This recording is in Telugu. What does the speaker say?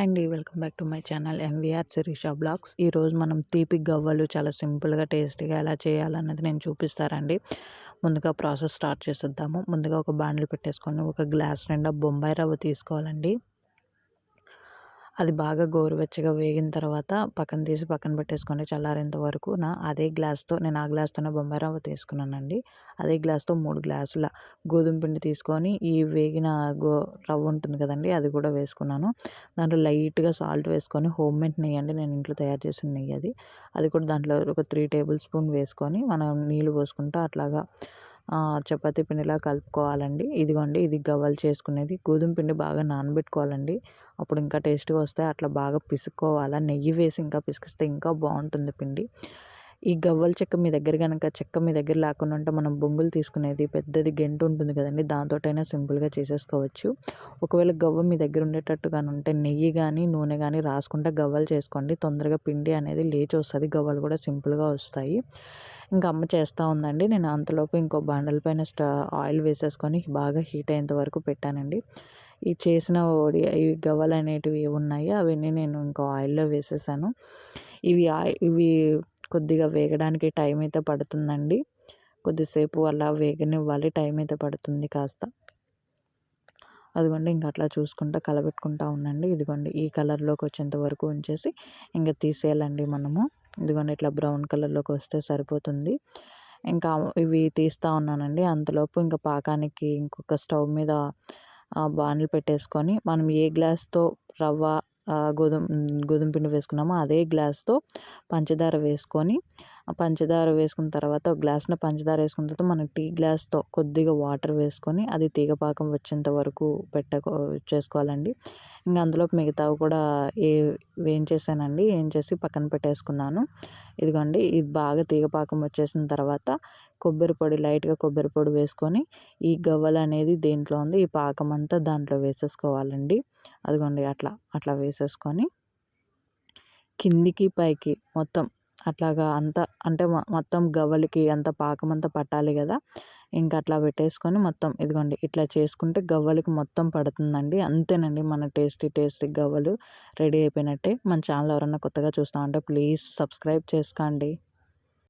అండ్ అండి welcome back to my channel MVR Sirisha blogs. ఈరోజు మనం తీపి గవ్వలు చాలా సింపుల్గా టేస్టీగా ఎలా చేయాలన్నది నేను చూపిస్తారండి ముందుగా ప్రాసెస్ స్టార్ట్ చేసేద్దాము. ముందుగా ఒక బాండిల్ పెట్టేసుకొని ఒక గ్లాస్ నిండా బొంబాయి రవ్వ తీసుకోవాలండి. అది బాగా గోరువెచ్చగా వేగిన తర్వాత పక్కన తీసి పక్కన పెట్టేసుకోండి. చల్లారేంత వరకు నా అదే గ్లాస్తో నేను ఆ గ్లాస్తోనే బొంబాయి రవ్వ తీసుకున్నానండి. అదే గ్లాస్తో మూడు గ్లాసుల గోధుమ పిండి తీసుకొని ఈ వేగిన గో రవ్వ ఉంటుంది కదండి అది కూడా వేసుకున్నాను. దాంట్లో లైట్గా సాల్ట్ వేసుకొని హోమ్ మేడ్ నెయ్యి అండి. నేను ఇంట్లో తయారు చేసిన నెయ్యి అది. అది కూడా దాంట్లో ఒక త్రీ టేబుల్ స్పూన్ వేసుకొని మనం నీళ్ళు పోసుకుంటూ అట్లాగా చపాతీ పిండిలా కలుపుకోవాలండి. ఇదిగోండి ఇది గవ్వలు చేసుకునేది. గోధుమ పిండి బాగా నానబెట్టుకోవాలండి. అప్పుడు ఇంకా టేస్ట్గా వస్తాయి. అట్లా బాగా పిసుకోవాలా? నెయ్యి వేసి ఇంకా పిసికిస్తే ఇంకా బాగుంటుంది పిండి. ఈ గవ్వల చెక్క మీ దగ్గర కనుక చెక్క మీ దగ్గర లేకుండా ఉంటే మనం బొంగులు తీసుకునేది పెద్దది గెంటు ఉంటుంది కదండి దాంతోటైనా సింపుల్గా చేసేసుకోవచ్చు. ఒకవేళ గవ్వ మీ దగ్గర ఉండేటట్టుగా ఉంటే నెయ్యి కానీ నూనె కానీ రాసుకుంటే గవ్వలు చేసుకోండి. తొందరగా పిండి అనేది లేచి వస్తుంది. గవ్వలు కూడా సింపుల్గా వస్తాయి. ఇంకా అమ్మ చేస్తూ ఉందండి. నేను అంతలోపు ఇంకో బండల పైన స్టా ఆయిల్ వేసేసుకొని బాగా హీట్ అయ్యేంత వరకు పెట్టానండి. ఈ చేసిన ఓడి ఈ గవ్వలు అనేటివి ఉన్నాయి అవన్నీ నేను ఇంకో ఆయిల్లో వేసేసాను. ఇవి ఇవి కొద్దిగా వేగడానికి టైం అయితే పడుతుందండి. కొద్దిసేపు అలా వేగనివ్వాలి టైం అయితే పడుతుంది కాస్త. అదిగోండి ఇంకా అట్లా చూసుకుంటా కలబెట్టుకుంటా ఉండండి. ఇదిగోండి ఈ కలర్లోకి వచ్చేంత వరకు ఉంచేసి ఇంకా తీసేయాలండి మనము. ఇదిగోండి ఇట్లా బ్రౌన్ కలర్లోకి వస్తే సరిపోతుంది. ఇంకా ఇవి తీస్తూ ఉన్నానండి. అంతలోపు ఇంకా పాకానికి ఇంకొక స్టవ్ మీద బాణలు పెట్టేసుకొని మనం ఏ గ్లాస్తో రవ్వ గోధుమ గోధుమ పిండి వేసుకున్నామో అదే గ్లాస్తో పంచదార వేసుకొని పంచదార వేసుకున్న తర్వాత ఒక పంచదార వేసుకున్న తర్వాత మనం టీ గ్లాస్తో కొద్దిగా వాటర్ వేసుకొని అది తీగపాకం వచ్చేంత వరకు పెట్టకో చేసుకోవాలండి. ఇంకా అందులో మిగతావి కూడా ఏ వేయించేసానండి వేయించేసి పక్కన పెట్టేసుకున్నాను. ఇదిగోండి ఇది బాగా తీగపాకం వచ్చేసిన తర్వాత కొబ్బరి పొడి లైట్గా కొబ్బరి పొడి వేసుకొని ఈ గవ్వలు అనేది దేంట్లో ఉంది ఈ పాకం అంతా దాంట్లో వేసేసుకోవాలండి. అదిగోండి అట్లా అట్లా వేసేసుకొని కిందికి పైకి మొత్తం అట్లాగా అంత అంటే మొత్తం గవ్వలకి అంత పాకం అంతా పట్టాలి కదా. ఇంకా అట్లా పెట్టేసుకొని మొత్తం ఇదిగోండి ఇట్లా చేసుకుంటే గవ్వలకి మొత్తం పడుతుందండి. అంతేనండి మన టేస్టీ టేస్టీ గవ్వలు రెడీ అయిపోయినట్టే. మన ఛానల్ ఎవరన్నా కొత్తగా చూస్తా ఉంటే ప్లీజ్ సబ్స్క్రైబ్ చేసుకోండి.